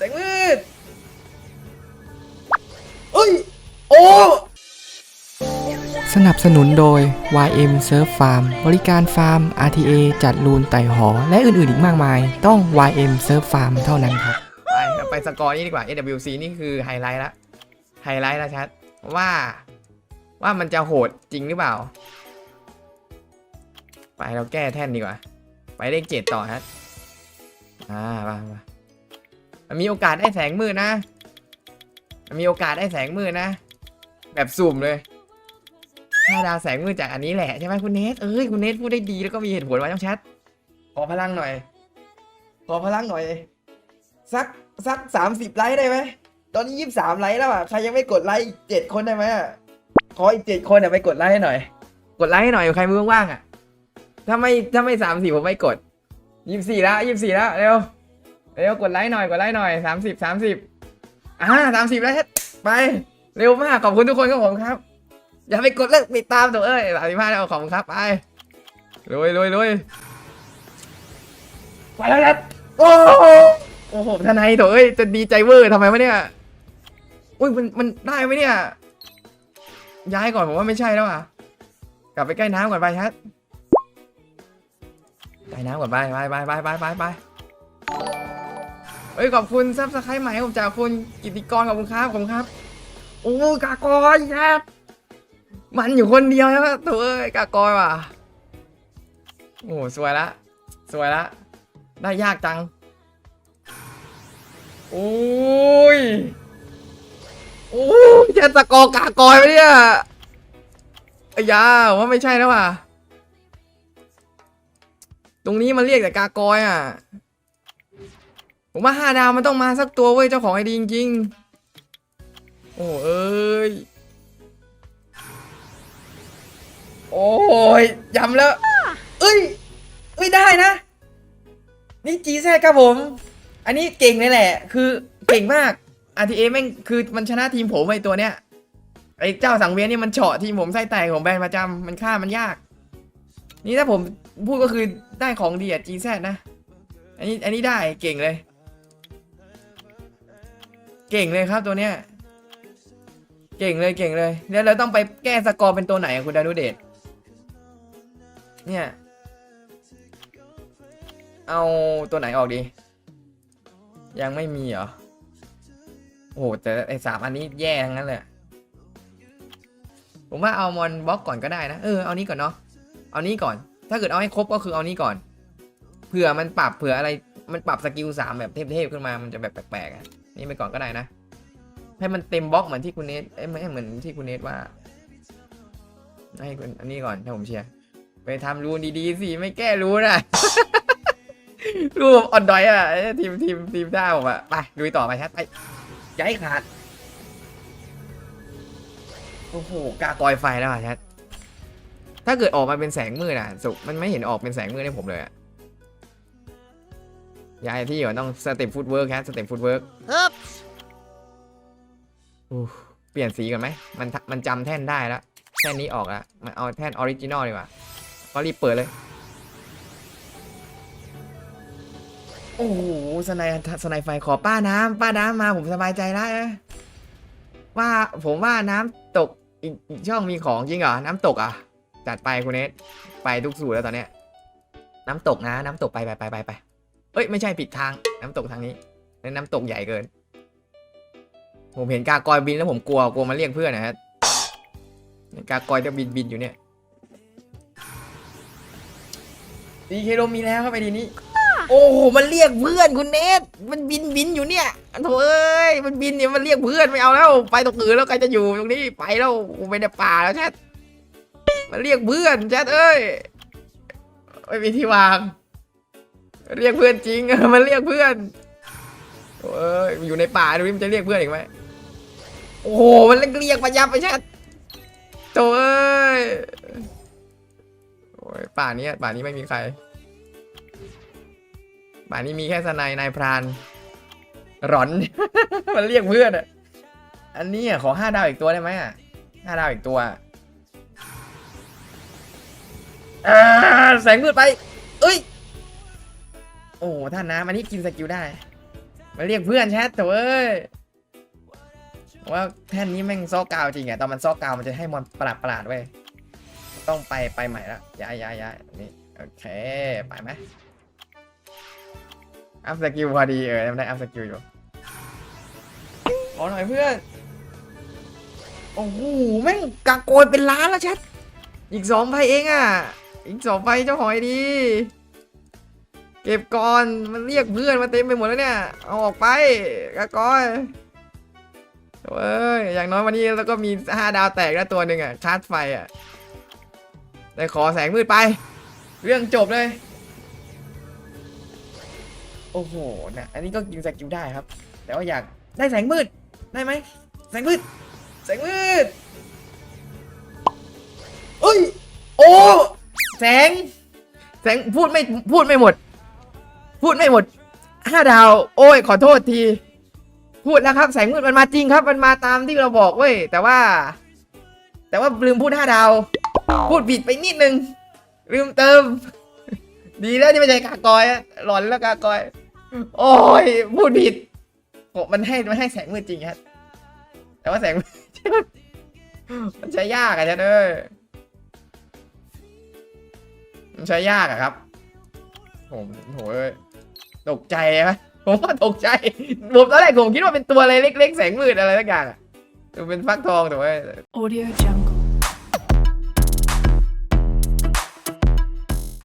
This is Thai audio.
แสงมืดเอ้ย โอ้ สนับสนุนโดย YM Surf Farm บริการฟาร์ม RTA จัดรูนไต่หอ และอื่นๆอีกมากมาย ต้อง YM Surf Farm เท่านั้นครับ ไปเราไปสกอร์นี้ดีกว่า AWC นี่คือไฮไลท์ละ ไฮไลท์ละชัด ว่า ว่ามันจะโหดจริงหรือเปล่า ไปเราแก้แท่นดีกว่า ไปเลขเจ็ดต่อฮะอ่ามา มันมีโอกาสได้แสงมืดนะมันมีโอกาสได้แสงมืดนะ แบบสุ่มเลยห้าดาวแสงมืดจากอันนี้แหละใช่ไหมคุณเนทเอ้ยคุณเนทพูดได้ดีแล้วก็มีเหตุผลไว้ต้องแชทขอพลังหน่อย ขอพลังหน่อย สักสักสามสิบไลค์ได้ไหมตอนนี้ยี่สิบสามไลค์แล้วอะใครยังไม่กดไลค์เจ็ดคนได้ไหมอะขออีกเจ็ดคนอะไปกดไลค์ให้หน่อย กดไลค์ให้หน่อยใครมือว่างๆอะถ้าไม่ถ้าไม่สามสิบผมไม่กดยี่สิบสี่แล้วยี่สิบสี่แล้วเร็ว เร็วกดไลค์หน่อยกดไลค์หน่อยสามสิบสามสิบอ่าสามสิบแล้วไปเร็วมากขอบคุณทุกคนครับผมครับ อย่าไปกดเลิกติดตามตัวเอ้ยสามสิบห้าแล้วขอบคุณครับไปลุยลุยลุยไปแล้วครับโอ้โหโอ้โหทนายโถเอ้ยจะดีใจเวอร์ทำไมวะเนี่ยอุ้ยมันมันได้ไหมเนี่ย ย้ายก่อนผมว่าไม่ใช่แล้วอะกลับไปใกล้น้ำก่อนไปชัดใกล้น้ำก่อนไปไปไปไปไปไป ไปเฮ้ยขอบคุณซับสไครต์ใหม่ผมจากคุณกิติกรขอบคุณครับขอบคุณครับ โอ้กากอยครับ มันอยู่คนเดียวแล้วตัวเอ้ยกากอยว่ะโอ้สวยละสวยละได้ยากจังโอ้ยโอ้ยจะตะกอกากอยไปเนี่ยอ้ยาว่าไม่ใช่แล้วว่ะ ตรงนี้มันเรียกแต่กากอยอะ ผมว่าห้าดาวมันต้องมาสักตัวเว้ยเจ้าของไอดีจริงๆ โอ้เอ้ย โอ้ยย้ำแล้ว เอ้ยเอ้ยได้นะ นี่จีแซครับผม อันนี้เก่งเลยแหละ คือเก่งมาก RTA แม่งคือมันชนะทีมผมไอตัวเนี้ย ไอเจ้าสังเวียนนี่มันเฉาะทีมผมไส้แตกของแบรนด์ประจำมันฆ่ามันยาก นี่ถ้าผมพูดก็คือได้ของดีอะจีแซนะ อันนี้อันนี้ได้เก่งเลย เก่งเลยครับตัวเนี้ย เก่งเลยเก่งเลยแล้วเราต้องไปแก้สกอร์เป็นตัวไหนอะคุณดานุเดชเนี่ย เอาตัวไหนออกดี ยังไม่มีเหรอ โอ้โหแต่ไอสามอันนี้แย่ทั้งนั้นเลยผมว่าเอามอนบล็อกก่อนก็ได้นะ เออเอานี้ก่อนเนาะเอานี้ก่อน ถ้าเกิดเอาให้ครบก็คือเอานี้ก่อนเผื่อมันปรับเผื่ออะไรมันปรับสกิลสามแบบเทพๆขึ้นมามันจะแบบแปลกๆอะ นี่ไปก่อนก็ได้นะ ให้มันเต็มบล็อกเหมือนที่คุณเนทเอ้ยไม่เหมือนที่คุณเนทว่า ให้คุณอันนี้ก่อนถ้าผมเชียร์ ไปทำรูนดีๆสิ ไม่แก้รูนอะ รูนผมอ่อนดอยอะเอ้ยทีมทีมทีมด้าผมอะ ไปลุยต่อไปชัดไปย้ายขาด โอ้โหกากอยไฟแล้วอะชัดถ้าเกิดออกมาเป็นแสงมืดอะ สุมันไม่เห็นออกเป็นแสงมืดให้ผมเลยอะ ย้ายที่ก่อนต้องสเต็ปฟุตเวิร์กครับสเต็ปฟุตเวิร์กเปลี่ยนสีก่อนไหมมันมันจำแท่นได้แล้วแท่นนี้ออกแล้วมันเอาแท่นออริจินอลดีกว่าก็รีบเปิดเลย โอ้โหสไนสไนไฟขอป้าน้ำป้าน้ำมาผมสบายใจแล้วนะว่าผมว่าน้ำตกอีกอีกช่องมีของจริงเหรอ น้ำตกอะ จัดไปคุณเนสไปทุกสูตรแล้วตอนเนี้ย น้ำตกนะ น้ำตกไปไปไปไปไป เอ้ยไม่ใช่ผิดทางน้ำตกทางนี้นั่นน้ำตกใหญ่เกิน ผมเห็นกากอยบินแล้วผมกลัวกลัวมันเรียกเพื่อนนะฮะกากอยจะบินบินอยู่เนี่ยดีเคโรมีแล้วครับไอดีนี้ โอ้โหมันเรียกเพื่อนคุณเนทมันบินบินอยู่เนี่ยโถ่เอ้ยมันบินเนี่ยมันเรียกเพื่อนไม่เอาแล้ว ไปตรงอื่นแล้วใครจะอยู่ตรงนี้ไปแล้วกูไปในป่าแล้วแชทมันเรียกเพื่อนแชทเอ้ยไม่มีที่วาง เรียกเพื่อนจริงมันเรียกเพื่อนโอ้ยอยู่ในป่าดูนี่มันจะเรียกเพื่อนอีกไหมโอ้โหมันเรียกมายับไปแชทโถ่เอ้ยโอ้ยป่านี้ป่านี้ไม่มีใคร ป่านี้มีแค่สนายนายพรานหรอน มันเรียกเพื่อนอะอันนี้ขอห้าดาวอีกตัวได้ไหมอะห้าดาวอีกตัวอ่าแสงมืดไป เอ้ย โอ้ท่านน้ำอันนี้กินสกิลได้ มาเรียกเพื่อนแชทเถอะเว้ยว่าแท่นนี้แม่งซอกกาวจริงอะตอนมันซอกกาวมันจะให้มันประหลาดประหลาดๆเว้ยต้องไปไปใหม่ละย้ายย้ายย้ายนี่โอเคไปไหมอัพสกิลพอดีเออได้อัพสกิลอยู่ขอหน่อยเพื่อนโอ้โหแม่งกะโกยเป็นล้านแล้วแชทอีกสองใบเองอะอีกสองใบเจ้าหอยดี ก็บก่อนมันเรียกเพื่อนมาเต็มไปหมดแล้วเนี่ย เอาออกไปกะกอยเว้ยอย่างน้อยวันนี้เราก็มีห้าดาวแตกแล้วตัวหนึ่งอะชาร์จไฟอะได้ขอแสงมืดไป เรื่องจบเลย โอ้โหนะอันนี้ก็ยิงสกิลได้ครับ แต่ว่าอยากได้แสงมืดได้ไหมแสงมืดแสงมืดเอ้ยโอ้แสงแสงพูดไม่พูดไม่หมด พูดไม่หมดห้าดาว โอ้ย ขอโทษที พูดแล้วครับแสงมืดมันมาจริงครับ มันมาตามที่เราบอกเว้ยแต่ว่า แต่ว่าลืมพูดห้าดาว พูดผิดไปนิดนึง ลืมเติม ดีแล้วที่ไม่ใช่กากอยหลอนแล้วกากอย โอ้ย พูดผิดโอ้มันให้มันให้แสงมืดจริงครับแต่ว่าแสงมันใช้ยากอะจ๊ะเด้อมันใช้ยากอะครับผมโหย ตกใจไหมผมว่าตกใจผมตอนแรกผมคิดว่าเป็นตัวอะไรเล็กๆแสงมืดอะไรสักอย่างอะเป็นฟักทองแต่ว่า Audio Jungle.